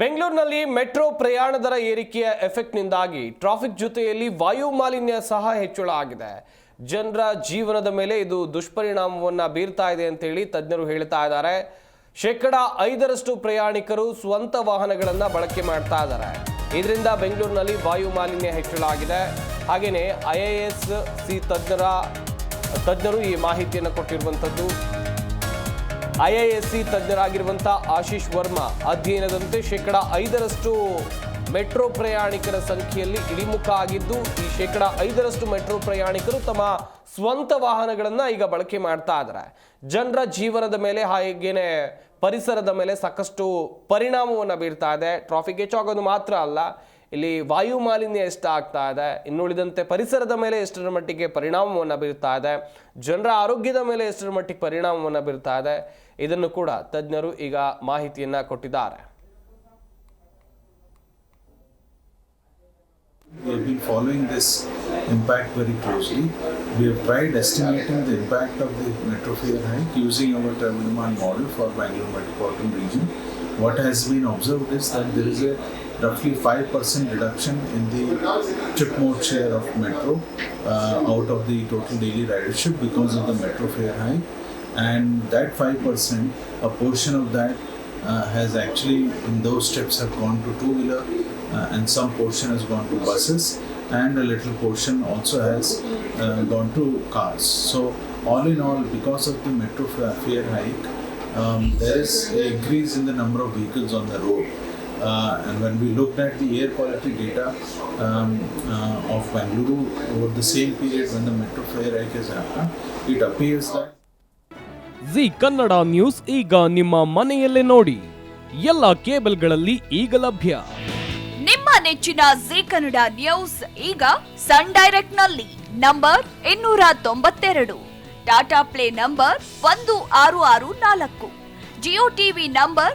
ಬೆಂಗಳೂರಿನಲ್ಲಿ ಮೆಟ್ರೋ ಪ್ರಯಾಣ ದರ ಏರಿಕೆಯ ಎಫೆಕ್ಟ್ನಿಂದಾಗಿ ಟ್ರಾಫಿಕ್ ಜೊತೆಯಲ್ಲಿ ವಾಯು ಮಾಲಿನ್ಯ ಸಹ ಹೆಚ್ಚಳ ಆಗಿದೆ. ಜನರ ಜೀವನದ ಮೇಲೆ ಇದು ದುಷ್ಪರಿಣಾಮವನ್ನು ಬೀರ್ತಾ ಇದೆ ಅಂತೇಳಿ ತಜ್ಞರು ಹೇಳ್ತಾ ಇದ್ದಾರೆ. ಶೇಕಡ ಐದರಷ್ಟು ಪ್ರಯಾಣಿಕರು ಸ್ವಂತ ವಾಹನಗಳನ್ನು ಬಳಕೆ ಮಾಡ್ತಾ ಇದ್ದಾರೆ. ಇದರಿಂದ ಬೆಂಗಳೂರಿನಲ್ಲಿ ವಾಯು ಮಾಲಿನ್ಯ ಹೆಚ್ಚಳ ಆಗಿದೆ. ಹಾಗೆಯೇ ಐ ಎ ಎಸ್ ಸಿ ತಜ್ಞರ, ತಜ್ಞರು ಈ ಮಾಹಿತಿಯನ್ನು ಕೊಟ್ಟಿರುವಂಥದ್ದು ಐಐಎಸ್ಸಿ ತಜ್ಞರಾಗಿರುವಂಥ ಆಶೀಶ್ ವರ್ಮಾ, ಅಧ್ಯಯನದಂತೆ ಶೇಕಡ ಐದರಷ್ಟು ಮೆಟ್ರೋ ಪ್ರಯಾಣಿಕರ ಸಂಖ್ಯೆಯಲ್ಲಿ ಇಳಿಮುಖ ಆಗಿದ್ದು, ಈ ಶೇಕಡ ಐದರಷ್ಟು ಮೆಟ್ರೋ ಪ್ರಯಾಣಿಕರು ತಮ್ಮ ಸ್ವಂತ ವಾಹನಗಳನ್ನು ಈಗ ಬಳಕೆ ಮಾಡ್ತಾ ಇದ್ದಾರೆ. ಜನರ ಜೀವನದ ಮೇಲೆ ಹಾಗೇನೆ ಪರಿಸರದ ಮೇಲೆ ಸಾಕಷ್ಟು ಪರಿಣಾಮವನ್ನು ಬೀರ್ತಾ ಇದೆ. ಟ್ರಾಫಿಕ್ ಹೆಚ್ಚಾಗೋದು ಮಾತ್ರ ಅಲ್ಲ. ಇಲ್ಲಿ ವಾಯು ಮಾಲಿನ್ಯ ಎಷ್ಟು ಆಗ್ತಾ ಇದೆ ಇನ್ನುಳಿದಂತೆ ಪರಿಸರದ ಮೇಲೆ ಎಷ್ಟರ ಮಟ್ಟಿಗೆ ಪರಿಣಾಮವನ್ನು ಬೀರ್ತಾ ಇದೆ ಜನರ ಆರೋಗ್ಯದ ಮೇಲೆ ಎಷ್ಟರ ಮಟ್ಟಿಗೆ ಪರಿಣಾಮವನ್ನು ಬೀರ್ತಾ ಇದೆ ಇದನ್ನು ಕೂಡ ತಜ್ಞರು ಈಗ ಮಾಹಿತಿಯನ್ನು ಕೊಟ್ಟಿದ್ದಾರೆ We have been following this impact very closely. We have tried estimating the impact of the metro fare hike using our terminal model for Bangalore metropolitan region. What has been observed is that there is a roughly 5% reduction in the trip mode share of metro uh, out of the total daily ridership because of the metro fare hike. And that 5%, a portion of that uh, has actually in those trips have gone to two wheeler uh, and some portion has gone to buses and a little portion also has uh, gone to cars so all in all because of the metro fare hike um, there is a increase in the number of vehicles on the road and when we looked at the air quality data um, uh, of Bangalore over the same period when the metro fare hike has happened, it appears that Zee Kannada news ಈಗ ನಿಮ್ಮ ಮನೆಯಲ್ಲೇ ನೋಡಿ ಎಲ್ಲ ಕೇಬಲ್ಗಳಲ್ಲಿ ಈಗ ಲಭ್ಯ ನಿಮ್ಮ ನೆಚ್ಚಿನ ಜಿ ಕನ್ನಡ ನ್ಯೂಸ್ ಈಗ ಸನ್ ಡೈರೆಕ್ಟ್ನಲ್ಲಿ ನಂಬರ್ ಇನ್ನೂರ ತೊಂಬತ್ತೆರಡು ಟಾಟಾ ಪ್ಲೇ ನಂಬರ್ ಒಂದು ಆರು ಆರು ನಾಲ್ಕು ಜಿಯೋ ಟಿವಿ ನಂಬರ್